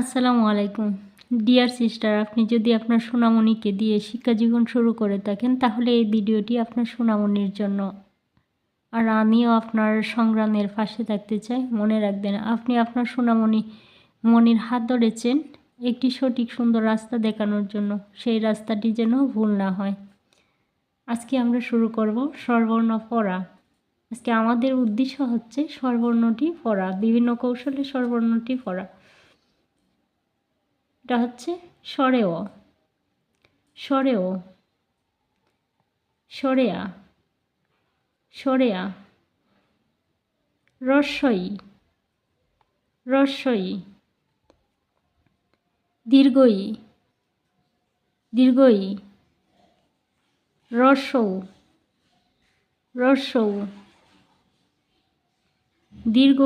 আসসালামু আলাইকুম। Dear sister আপনি যদি আপনার সোনামণিকে দিয়ে শিক্ষা জীবন শুরু করে থাকেন, তাহলে এই ভিডিওটি আপনার সোনামণির জন্য। আর আমিও আপনার সংগ্রামের পাশে থাকতে চাই। মনে রাখবেন, আপনি আপনার সোনামণি মনির হাত ধরেছেন একটি সঠিক সুন্দর রাস্তা দেখানোর জন্য। সেই রাস্তাটি যেন ভুল না হয়। আজকে আমরা শুরু করব স্বরবর্ণ পড়া। আজকে আমাদের উদ্দেশ্য হচ্ছে স্বরবর্ণটি পড়া, বিভিন্ন কৌশলে স্বরবর্ণটি পড়া। এটা হচ্ছে সরেও। সরেও। সরেয়া। সরেয়া। রস্বই রস্বই দীর্ঘই। দীর্ঘই। রসৌ রসৌ দীর্ঘ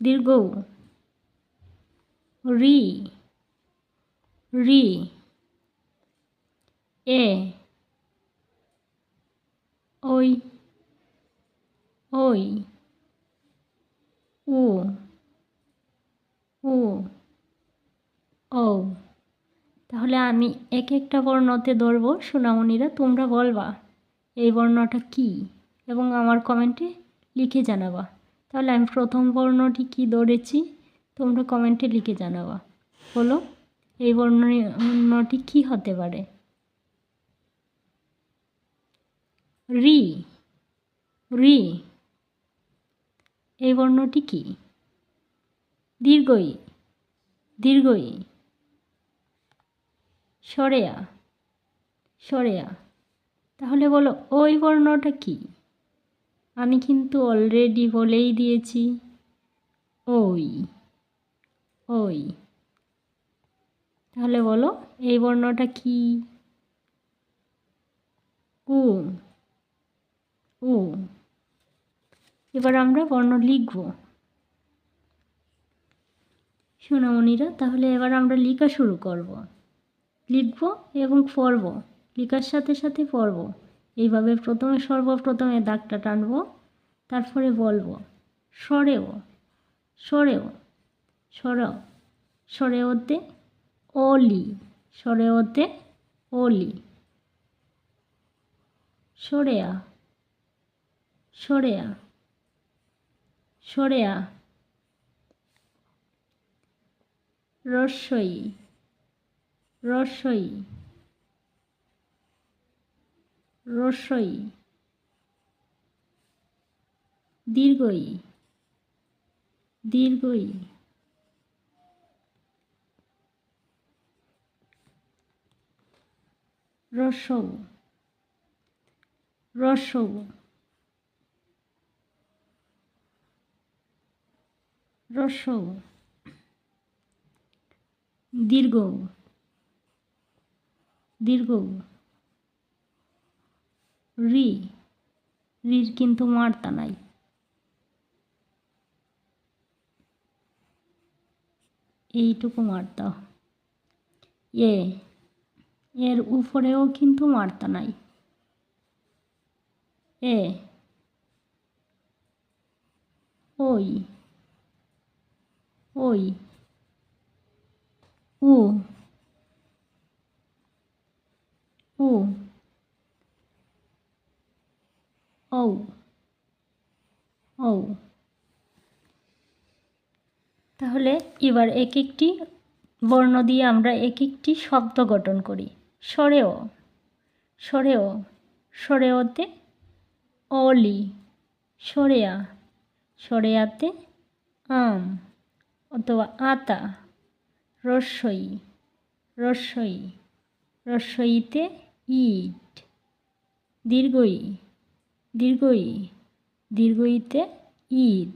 দীর্ঘ রি রি, এ, ওই ওই, উ উ ও তাহলে আমি এক একটা বর্ণতে ধরবো। সোনামণিরা, তোমরা বলবা, এই বর্ণটা কি? এবং আমার কমেন্টে লিখে জানাবা। তাহলে আমি প্রথম বর্ণটি কি ধরেছি? তোমরা কমেন্টে লিখে জানাবা। বলো, এই বর্ণটি কি হতে পারে? রি রি, এই বর্ণটি কি? দীর্ঘই দীর্ঘই, সরেয়া সরেয়া। তাহলে বলো, ওই বর্ণটা কি? আমি কিন্তু অলরেডি বলেই দিয়েছি, ওই। ওই। তাহলে বলো, এই বর্ণটা কি? উ উ। এবার আমরা বর্ণ লিখব। সোনামণিরা, তাহলে এবার আমরা লিখা শুরু করব। লিখব এবং পড়ব। লিখার সাথে সাথে পড়ব। এইভাবে প্রথমে সর্বপ্রথমে দাগটা টানবো, তারপরে বলব। সরেও সরেও সরাও সরেওতে অলি সরেওতে অলি সরেয়া সরেয়া সরেয়া। রসই রসই রসই। দীর্ঘই দীর্ঘই। রসৌ রসৌ রসৌ দীর্ঘ দীর্ঘ রি। রির কিন্তু মার্তা নাই। এইটুকু মারতে। এ। এর উপরেও কিন্তু মারতা নাই। এ। ওই। ওই। উ। উ। ও ও তাহলে এবার এক একটি বর্ণ দিয়ে আমরা এক একটি শব্দ গঠন করি। সরেও সরেও, সরেওতে অলি, সরেয়া, সরেয়াতে আম অথবা আতা, রসই রসই, রসইতে ইট, দীর্ঘই দীর্ঘই, দীর্ঘইতে ঈদ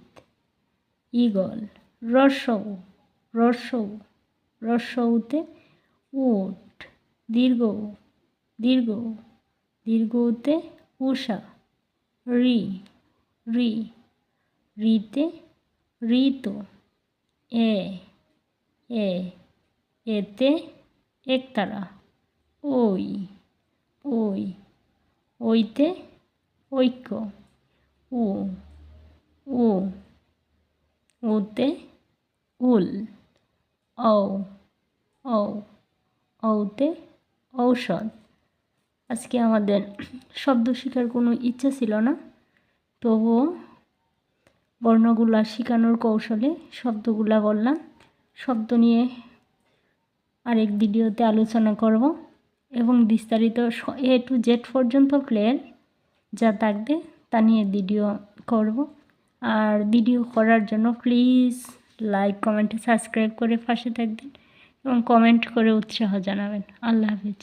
ইগল রসৌ রসৌ রসৌতে উট দীর্ঘ দীর্ঘ, দীর্ঘতে উষা রি রি, রিতে ঋতু, এ এ, এতে একতারা, ওই ওই, ওইতে ঐক্য ও ও ওতে উল, ঔ ঔ, ঔতে ঔষধ। আজকে আমাদের শব্দ শেখার কোনো ইচ্ছা ছিল না। তবুও বর্ণগুলা শেখানোর কৌশলে শব্দগুলা বললাম। শব্দ নিয়ে আরেক ভিডিওতে আলোচনা করব এবং বিস্তারিত এ টু জেড পর্যন্ত প্লেন যা থাকবে তা নিয়ে ভিডিও করব। আর ভিডিও করার জন্য প্লিজ লাইক কমেন্টে সাবস্ক্রাইব করে পাশে থাকবেন। এবং কমেন্ট করে উৎসাহ জানাবেন। আল্লাহ হাফিজ।